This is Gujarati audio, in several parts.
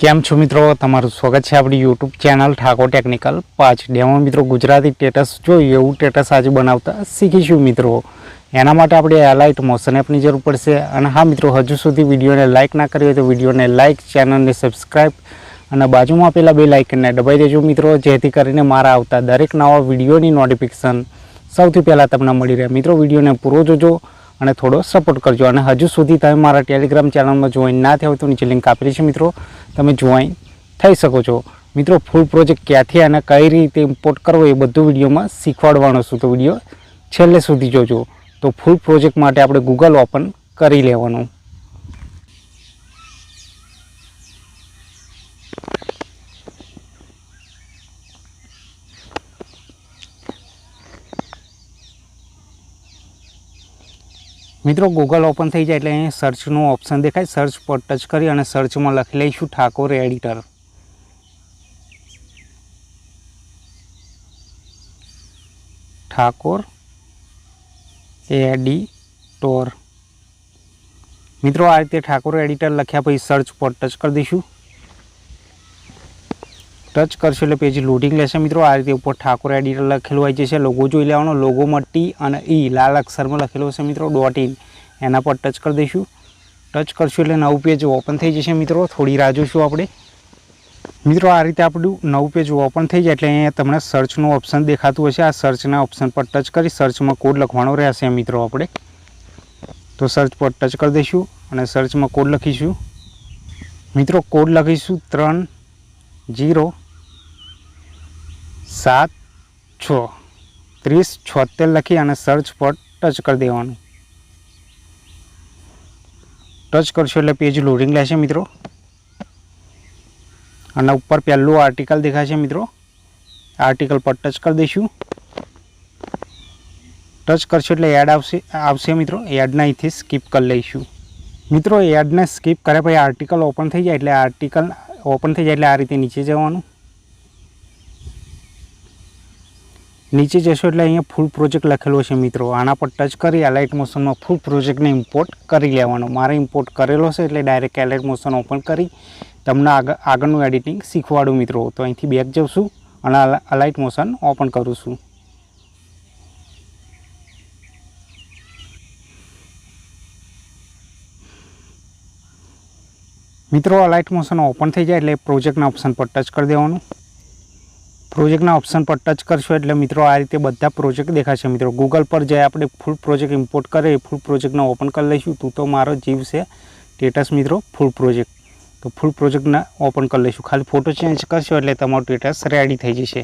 કેમ છો મિત્રો? તમારું સ્વાગત છે આપણી યુટ્યુબ ચેનલ ઠાકોર ટેકનિકલ પાંચ ડેમો મિત્રો ગુજરાતી સ્ટેટસ જોઈએ, એવું સ્ટેટસ આજે બનાવતા શીખીશું મિત્રો. એના માટે આપણે એલાઇટ મોશન એપની જરૂર પડશે. અને હા મિત્રો, હજુ સુધી વિડીયોને લાઇક ના કરી હોય તો વિડીયોને લાઇક ચેનલને સબસ્ક્રાઈબ અને બાજુમાં આપેલા બે લાઇકને દબાઈ દેજો મિત્રો. જેથી કરીને મારા આવતા દરેક નવા વિડીયોની નોટિફિકેશન સૌથી પહેલાં તમને મળી રહે. મિત્રો, વિડીયોને પૂરો જોજો. અને થોડો સપોર્ટ કરજો. અને હજુ સુધી તમે મારા ટેલિગ્રામ ચેનલમાં જોઈન ના થયા હોય તો નીચે લિંક આપેલી છે મિત્રો. તમે જોઈન થઈ શકો છો. મિત્રો ફૂલ પ્રોજેક્ટ ક્યાંથી અને કઈ રીતે ઇમ્પોર્ટ કરવો એ બધું વિડીયોમાં શીખવાડવાનો છું. તો વીડિયો છેલ્લે સુધી જોજો. તો ફૂલ પ્રોજેક્ટ માટે આપણે ગૂગલ ઓપન કરી લેવાનું. મિત્રો ગૂગલ ઓપન થઈ જાય એટલે અહીં સર્ચનું ઓપ્શન દેખાય. સર્ચ પર ટચ કરી અને સર્ચમાં લખી લઈશું ઠાકોર એડિટર ઠાકોર એડિટોર મિત્રો, આ રીતે ઠાકોર એડિટર લખ્યા પછી સર્ચ પર ટચ કરી દઈશું. ટચ કરશો એટલે પેજ લોડિંગ લેશે મિત્રો. આ રીતે ઉપર ઠાકોર એડિટર લખેલું હોય જશે લોગો જોઈ લેવાનો. લોગોમાં ટી અને ઈ લાલ અક્ષરમાં લખેલું હશે મિત્રો ડોટ ઇન એના પર ટચ કરી દઈશું. ટચ કરશું એટલે નવું પેજ ઓપન થઈ જશે મિત્રો. થોડી રાહ જોઈશું આપણે. મિત્રો, આ રીતે આપણું નવું પેજ ઓપન થઈ જાય એટલે અહીંયા તમને સર્ચનું ઓપ્શન દેખાતું હશે. આ સર્ચના ઓપ્શન પર ટચ કરી સર્ચમાં કોડ લખવાનો રહેશે મિત્રો આપણે. તો સર્ચ પર ટચ કરી દઈશું અને સર્ચમાં કોડ લખીશું. મિત્રો કોડ લખીશું ત્રણ જીરો સાત છ ત્રીસ છોતેર લખી અને સર્ચ પર ટચ કરી દેવાનું ટચ કરશો એટલે પેજ લોડિંગ લેશે મિત્રો અને ઉપર પહેલું આર્ટિકલ દેખાશે મિત્રો આર્ટિકલ પર ટચ કરી દઈશું ટચ કરશો એટલે એડ આવશે આવશે મિત્રો એડને અહીંથી સ્કીપ કરી લઈશું મિત્રો એડને સ્કીપ કર્યા પછી આર્ટિકલ ઓપન થઈ જાય એટલે આર્ટિકલ ઓપન થઈ જાય એટલે આ રીતે નીચે જવાનું નીચે જશો એટલે અહીંયા ફૂલ પ્રોજેક્ટ લખેલો છે મિત્રો. આના પર ટચ કરી એલાઇટ મોશનમાં ફૂલ પ્રોજેક્ટને ઇમ્પોર્ટ કરી લેવાનો. મારે ઇમ્પોર્ટ કરેલો છે એટલે ડાયરેક્ટ એલાઇટ મોશન ઓપન કરી તમને આગળ આગળનું એડિટિંગ શીખવાડું મિત્રો. તો અહીંથી બેક જઉં અને અલાઇટ મોશન ઓપન કરું છું. મિત્રો અલાઇટ મોશન ઓપન થઈ જાય એટલે પ્રોજેક્ટના ઓપ્શન પર ટચ કરી દેવાનું. પ્રોજેક્ટના ઓપ્શન પર ટચ કરશો એટલે મિત્રો આ રીતે બધા પ્રોજેક્ટ દેખાશે. મિત્રો ગૂગલ પર જે આપણે ફૂલ પ્રોજેક્ટ ઇમ્પોર્ટ કરે ફૂલ પ્રોજેક્ટને ઓપન કરી લઈશું. તું તો મારો જીવ છે. સ્ટેટસ મિત્રો ફૂલ પ્રોજેક્ટ તો ફૂલ પ્રોજેક્ટને ઓપન કરી લઈશું. ખાલી ફોટો ચેન્જ કરશો એટલે તમારું સ્ટેટસ રેડી થઈ જશે.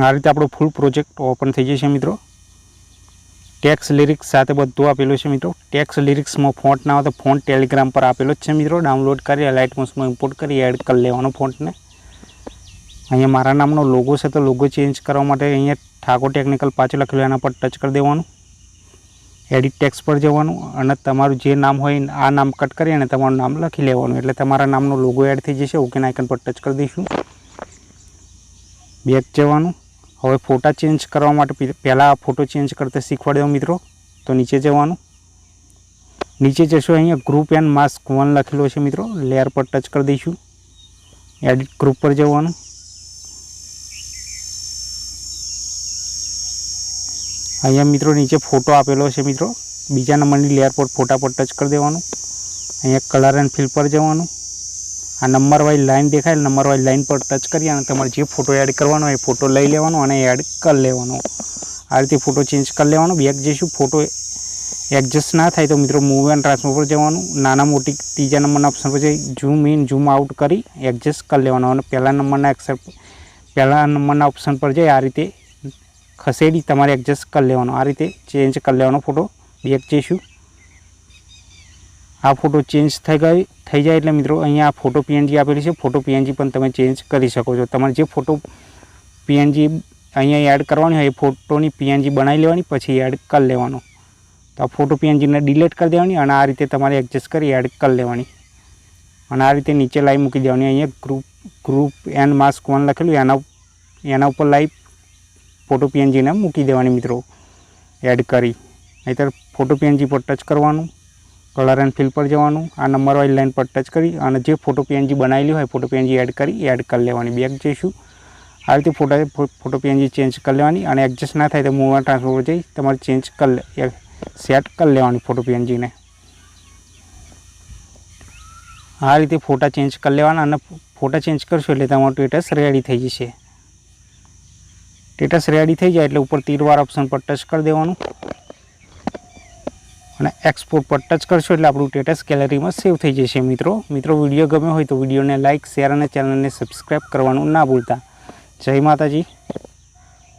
આ રીતે આપણો ફૂલ પ્રોજેક્ટ ઓપન થઈ જશે મિત્રો. ટેક્સ લિરિક્સ સાથે બધું આપેલું છે મિત્રો. ટેક્સ લિરિક્સમાં ફોન્ટ ના હોય તો ફોન્ટ ટેલિગ્રામ પર આપેલો જ છે મિત્રો. ડાઉનલોડ કરી લાઇટ મોસમાં ઇમ્પોર્ટ કરી એડ કરી લેવાનો ફોન્ટને અહીંયા મારા નામનો લોગો છે તો લોગો ચેન્જ કરવા માટે અહીંયા ઠાકોર ટેકનિકલ પાછું લખેલું એના પર ટચ કરી દેવાનું. એડિટ ટેક્સ પર જવાનું અને તમારું જે નામ હોય આ નામ કટ કરી અને તમારું નામ લખી લેવાનું. એટલે તમારા નામનો લોગો એડ થઈ જશે. ઓકે આઇકન પર ટચ કરી દઈશું. બેક જવાનું. હવે ફોટા ચેન્જ કરવા માટે પહેલાં ફોટો ચેન્જ કરતા શીખવાડ્યો મિત્રો. તો નીચે જવાનું. નીચે જશો અહીંયા ગ્રુપ એન્ડ માસ્ક વન લખેલો છે મિત્રો. લેયર પર ટચ કરી દઈશું. એડિટ ગ્રુપ પર જવાનું. અહીંયા મિત્રો નીચે ફોટો આપેલો છે મિત્રો. બીજા નંબરની લેયર પર ફોટા પર ટચ કરી દેવાનું. અહીંયા કલર એન્ડ ફિલ પર જવાનું. આ નંબર વાઇઝ લાઇન દેખાય, નંબર વાઇઝ લાઇન પર ટચ કરી અને તમારે જે ફોટો એડ કરવાનો એ ફોટો લઈ લેવાનો અને એડ કરી લેવાનો. આ રીતે ફોટો ચેન્જ કરી લેવાનો. બેક જઈશું ફોટો એડજસ્ટ ના થાય તો મિત્રો મૂવ એન્ડ ટ્રાન્સફર પર જવાનું. નાના મોટી ત્રીજા નંબરના ઓપ્શન પર જઈ ઝૂમ ઇન ઝૂમ આઉટ કરી એડજસ્ટ કરી લેવાનો અને પહેલા નંબરના એક્સેપ્ટ પહેલા નંબરના ઓપ્શન પર જઈ આ રીતે ખસેડી તમારે એડજસ્ટ કરી લેવાનો. આ રીતે ચેન્જ કરી લેવાનો ફોટો બેક જઈશું. આ ફોટો ચેન્જ થઈ ગઈ, થઈ જાય એટલે મિત્રો અહીંયા ફોટો પીએનજી આપેલી છે. ફોટો પીએનજી પણ તમે ચેન્જ કરી શકો છો. તમારે જે ફોટો પીએનજી અહીંયા એડ કરવાની હોય એ ફોટોની પીએનજી બનાવી લેવાની, પછી એડ કરી લેવાનો. તો આ ફોટો પીએનજીને ડિલીટ કરી દેવાની અને આ રીતે તમારે એડજસ્ટ કરી એડ કરી લેવાની. અને આ રીતે નીચે લાઈવ મૂકી દેવાની. અહીંયા group group and mask one લખેલું, એના એના ઉપર લાઈવ ફોટો પીએનજીને મૂકી દેવાની મિત્રો. એડ કરી. નહીંતર ફોટો પીએનજી પર ટચ કરવાનું. કલર એન્ડ ફિલ પર જવાનું, આ નંબર વાઇઝ લાઈન પર ટચ કરી અને જે ફોટો પીએનજી બનાવેલી હોય ફોટો પીએનજી એડ કરી એડ કરી લેવાની બેગ જઈશું આ રીતે ફોટા ફોટો પીએનજી ચેન્જ કરી લેવાની અને એડજસ્ટ ના થાય તો મૂવમાં ટ્રાન્સફર જઈ તમારે ચેન્જ કરી સેટ કરી લેવાની ફોટો પીએનજીને આ રીતે ફોટા ચેન્જ કરી લેવાના અને ફોટા ચેન્જ કરશો એટલે તમારું સ્ટેટસ રેડી થઈ જશે. સ્ટેટસ રેડી થઈ જાય એટલે ઉપર તીરવાર ઓપ્શન પર ટચ કરી દેવાનું. અને એક્સપોર્ટ પર ટચ કરશો એટલે આપણું સ્ટેટસ ગેલેરીમાં સેવ થઈ જશે મિત્રો. મિત્રો વીડિયો ગમ્યો હોય તો વિડીયોને લાઇક શેર અને ચેનલને સબસ્ક્રાઈબ કરવાનું ના ભૂલતા. જય માતાજી.